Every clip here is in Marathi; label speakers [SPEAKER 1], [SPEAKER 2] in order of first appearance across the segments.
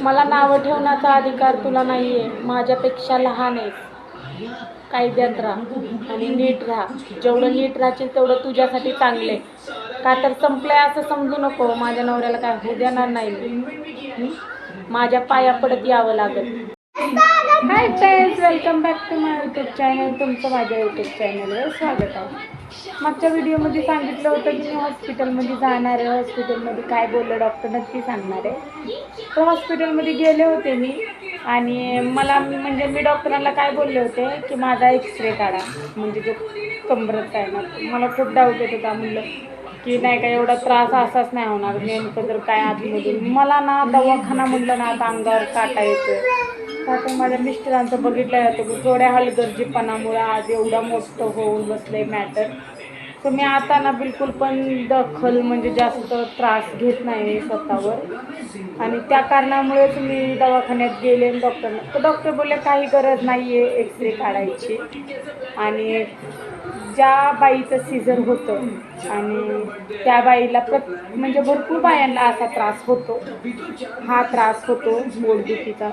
[SPEAKER 1] मला नावं ठेवण्याचा अधिकार तुला नाही आहे माझ्यापेक्षा लहान आहेस. कायद्यात राहा आणि नीट राहा. जेवढं नीट राहशील तेवढं तुझ्यासाठी चांगले का तर संपलंय असं समजू नको. माझ्या नवऱ्याला काय होऊ देणार नाही. माझ्या पाया पडत यावं लागेल. Hi friends welcome back to my YouTube channel तुमचं माझ्या यूट्यूब चॅनलवर स्वागत आहे. मागच्या व्हिडिओमध्ये सांगितलं होतं की मी हॉस्पिटलमध्ये जाणार आहे हॉस्पिटलमध्ये काय बोललं डॉक्टर नक्की सांगणार आहे. तर हॉस्पिटलमध्ये गेले होते मी आणि मला म्हणजे मी डॉक्टरांना काय बोलले होते की माझा एक्सरे काढा. म्हणजे जो कमरत काय ना मला खूप डाऊट येत होता. म्हणलं की नाही का एवढा त्रास असाच नाही होणार. नेमकं जर काय आतमधून. मला ना दवाखाना म्हणलं ना आता अंगावर काटा येतो आता तर माझ्या मिस्टरांचं बघितलं जातं की थोड्या हलगर्जीपणामुळे आज एवढं मोठं होऊन बसलं आहे मॅटर तर मी आता ना बिलकुल पण दखल म्हणजे जास्त त्रास घेत नाही स्वतःवर. आणि त्या कारणामुळेच मी दवाखान्यात गेले डॉक्टरना तर डॉक्टर बोलले काही गरज नाही आहे एक्सरे काढायची. आणि ज्या बाईचं सीझर होतं आणि त्या बाईला प्रत म्हणजे भरपूर बायांना असा त्रास होतो. हा त्रास होतो मोडदुखीचा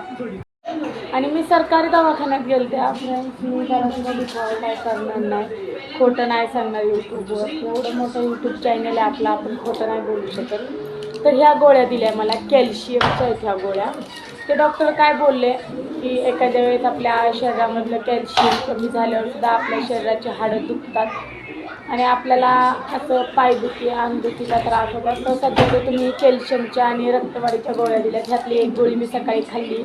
[SPEAKER 1] आणि मी सरकारी दवाखान्यात गेलते. फ्रेंड्स मी घरातून दुखावं करणार नाही. खोटं नाही सांगणार यूट्यूबवर एवढं मोठं यूट्यूब चॅनल आहे आपलं आपण खोटं नाही बोलू शकत. तर ह्या गोळ्या दिल्या मला कॅल्शियमच्या आहेत ह्या गोळ्या. ते डॉक्टर काय बोलले? की एखाद्या वेळेस आपल्या शरीरामधलं कॅल्शियम कमी झाल्यावर सुद्धा आपल्या शरीराची हाडं दुखतात. आणि आपल्याला असं पायदुखी अंगदुखीचा त्रास होता तर सध्या ते तुम्ही कॅल्शियमच्या आणि रक्तवाढीच्या गोळ्या दिल्या. ह्यातली एक गोळी मी सकाळी खाल्ली.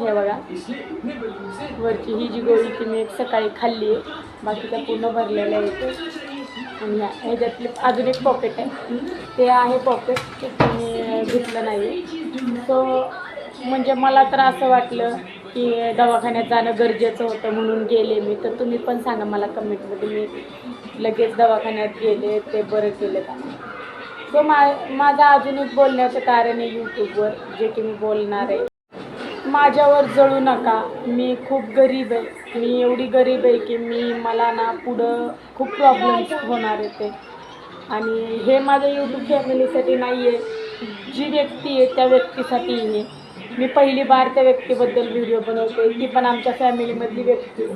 [SPEAKER 1] हे बघा. वरची ही जी गोळी ती मी एक सकाळी खाल्ली. आहे बाकीच्या पूर्ण भरलेल्या आहे आणि ह्याच्यातले अजून एक पॉकेट आहे. ते आहे पॉकेट ते तुम्ही घेतलं नाही. सो म्हणजे मला तर असं वाटलं की दवाखान्यात जाणं गरजेचं होतं म्हणून गेले मी. तर तुम्ही पण सांगा मला कमेंटमध्ये. मी लगेच दवाखान्यात गेले ते बरं केलं का? सो मा माझं अजून एक बोलण्याचं कारण आहे यूट्यूबवर जे की मी बोलणार आहे. माझ्यावर जळू नका. मी खूप गरीब आहे. मी एवढी गरीब आहे की मी मला ना पुढं खूप प्रॉब्लेम्स होणार आहे ते. आणि हे माझं यूट्यूब फॅमिलीसाठी नाही आहे जी व्यक्ती आहे त्या व्यक्तीसाठी आहे मी पहिली बार त्या व्यक्तीबद्दल व्हिडिओ बनवते. ती पण आमच्या फॅमिलीमधली व्यक्ती.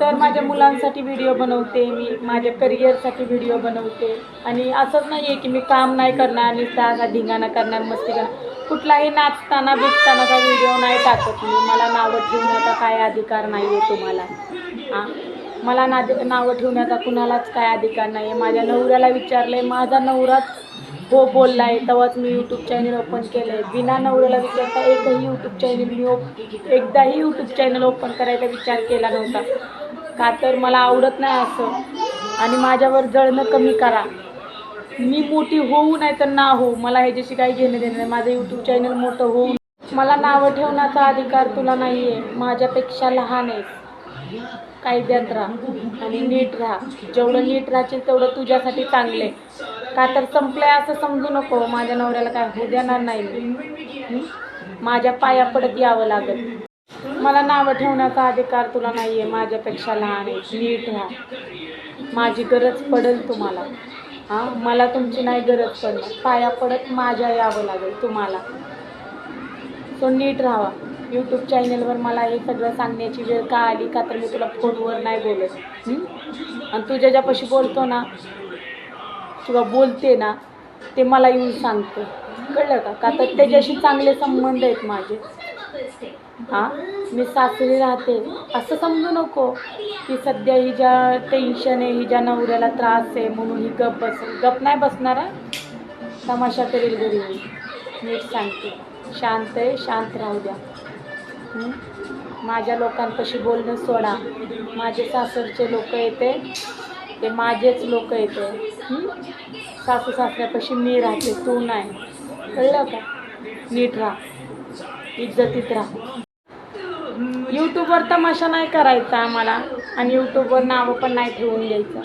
[SPEAKER 1] तर माझ्या मुलांसाठी व्हिडिओ बनवते मी. माझ्या करिअरसाठी व्हिडिओ बनवते. आणि असंच नाही आहे की मी काम नाही करणार आणि त्याचा धिंगाणा करणार मस्ती करणार. कुठलाही नाचताना बिचतानाचा व्हिडिओ नाही टाकत मी. मला नावं ठेवण्याचा काय अधिकार नाही आहे तुम्हाला. हां? मला ना नावं ठेवण्याचा कुणालाच काय अधिकार नाही आहे माझ्या नवऱ्याला विचारलं आहे माझा नवराच हो बोलला आहे तेव्हाच मी यूट्यूब चॅनल ओपन केलं आहे बिना नवऱ्याला विचारता एकही यूट्यूब चॅनल मी ओप एकदाही यूट्यूब चॅनल ओपन करायचा विचार केला नव्हता. का तर मला आवडत नाही असं. आणि माझ्यावर जळणं कमी करा. मी मोठी होऊ नाही तर ना हो मला ह्याच्याशी काही घेणं देणं नाही. माझं यूट्यूब चॅनल मोठं होऊ मला नावं ठेवण्याचा अधिकार तुला नाही आहे माझ्यापेक्षा लहान आहे कायद्यात राहा आणि नीट राहा. जेवढं नीट राहशील तेवढं तुझ्यासाठी चांगले का तर संपलंय असं समजू नको. माझ्या नवऱ्याला काय होऊ देणार नाही. माझ्या पाया पडत यावं लागेल. मला नावं ठेवण्याचा अधिकार तुला नाही आहे माझ्यापेक्षा लहान आहे. नीट राहा. माझी गरज पडेल तुम्हाला. हां? मला तुमची नाही गरज पडणार. पाया पडत माझ्या यावं लागेल तुम्हाला. सो नीट राहावा. यूट्यूब चॅनलवर मला हे सगळं सांगण्याची वेळ का आली का तर मी तुला फोनवर नाही बोलत. आणि तू ज्याच्यापाशी बोलतो ना किंवा बोलते ना ते मला येऊन सांगते. कळलं का? का तर त्याच्याशी चांगले संबंध आहेत माझे. हां? मी सासरी राहते. असं समजू नको की सध्या ही ज्या टेन्शन आहे ही ज्या नवऱ्याला त्रास आहे म्हणून ही गप बस गप नाही बसणार तमाशा करेल घरी मी नीट सांगते. शांत आहे शांत राहू द्या. माझ्या लोकांपाशी बोलणं सोडा. माझे सासरचे लोक येते ते माझेच लोक येते. सासू सासऱ्यापाशी मी राहते तू नाही. कळलं का? नीट राहा. इज्जतीत राहा. यूट्यूबवर तमाशा नाही करायचा आम्हाला आणि यूट्यूबवर नावं पण नाही ठेवून द्यायचं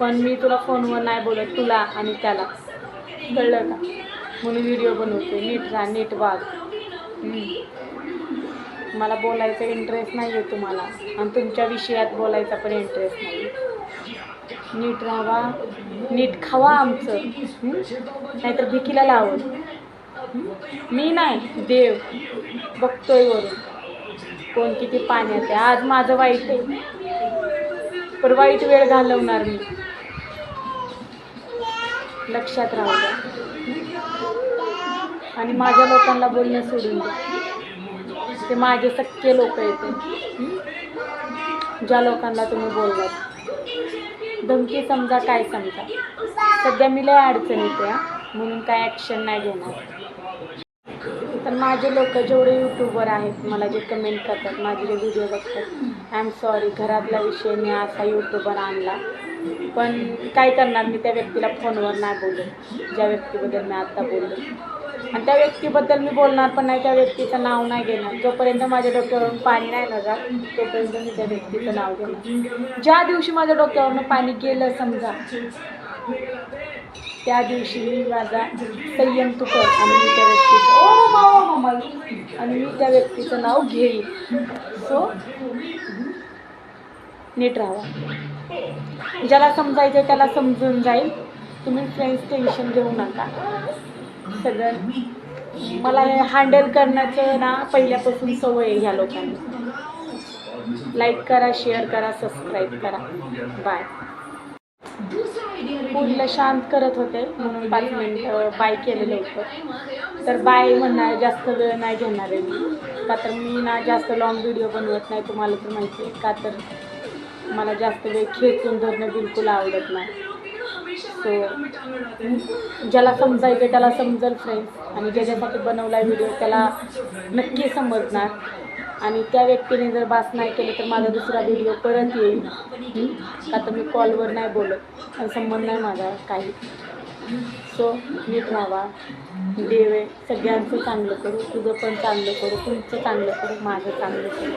[SPEAKER 1] पण मी तुला फोनवर नाही बोलत तुला आणि त्याला. कळलं का? म्हणून व्हिडिओ बनवते. नीट राहा नीट वाघ मला बोलायचा इंटरेस्ट नाही आहे तुम्हाला. आणि तुमच्या विषयात बोलायचा पण इंटरेस्ट नाही नीट राहावा. नीट खावा आमचं. नाहीतर भिकीला लावून मी नाही. देव. बघतोय वरून. कोण किती पाण्यात आहे. आज माझं वाईट आहे. पण वाईट वेळ घालवणार मी. लक्षात राहू. द्या आणि माझ्या लोकांना बोलणं सोडून द्या. ते माझे सख्खे लोक येते ज्या लोकांना तुम्ही बोललात. धमकी समजा काय समजा? सध्या मी लय अडचण येते म्हणून काय ॲक्शन नाही घेणार. तर माझे लोक जेवढे यूट्यूबवर आहेत मला जे कमेंट करतात माझे जे व्हिडिओ बघतात आय एम सॉरी घरातला विषय मी असा यूट्यूबवर आणला. पण काय करणार मी त्या व्यक्तीला फोनवर नाही बोलत. ज्या व्यक्तीबद्दल मी आत्ता बोलले. आणि त्या व्यक्तीबद्दल मी बोलणार पण नाही त्या व्यक्तीचं नाव नाही घेणार. जोपर्यंत माझ्या डोक्यावरून पाणी नाही ना जात तोपर्यंत मी त्या व्यक्तीचं नाव घेणार. ज्या दिवशी माझ्या डोक्यावरून पाणी गेलं समजा त्या दिवशी मी माझा संयम तुकर आणि मी त्या व्यक्तीचं ओ मामा आणि मी त्या व्यक्तीचं नाव घेईन. सो नीट राहा. ज्याला समजायचं त्याला समजून जाईल. तुम्ही फ्रेंड्स टेन्शन घेऊ नका. सगळं मला हे हँडल करण्याचं ना पहिल्यापासून सवय आहे ह्या लोकांनी. लाईक करा शेअर करा सबस्क्राईब करा. बाय पूर्ण शांत करत होते म्हणून पाच मिनिट बाय केलेलं होतं. तर बाय म्हणणार जास्त वेळ नाही घेणार आहे मी. का तर मी ना जास्त लॉंग व्हिडिओ बनवत नाही तुम्हाला तर माहिती आहे. का तर मला जास्त वेळ खेचून धरणं बिलकुल आवडत नाही. सो ज्याला समजायचं त्याला समजेल फ्रेंड्स आणि ज्याच्यासाठी बनवला व्हिडिओ त्याला नक्की समजणार. आणि त्या व्यक्तीने जर बास नाही केलं तर माझा दुसरा व्हिडिओ परत येईल. आता का तर मी कॉलवर नाही बोलत. आणि संबंध नाही माझा काही. सो नीट राहावा. देव आहे. सगळ्यांचं चांगलं करू. तुझं पण चांगलं करू. तुमचं चांगलं करू. माझं चांगलं करू.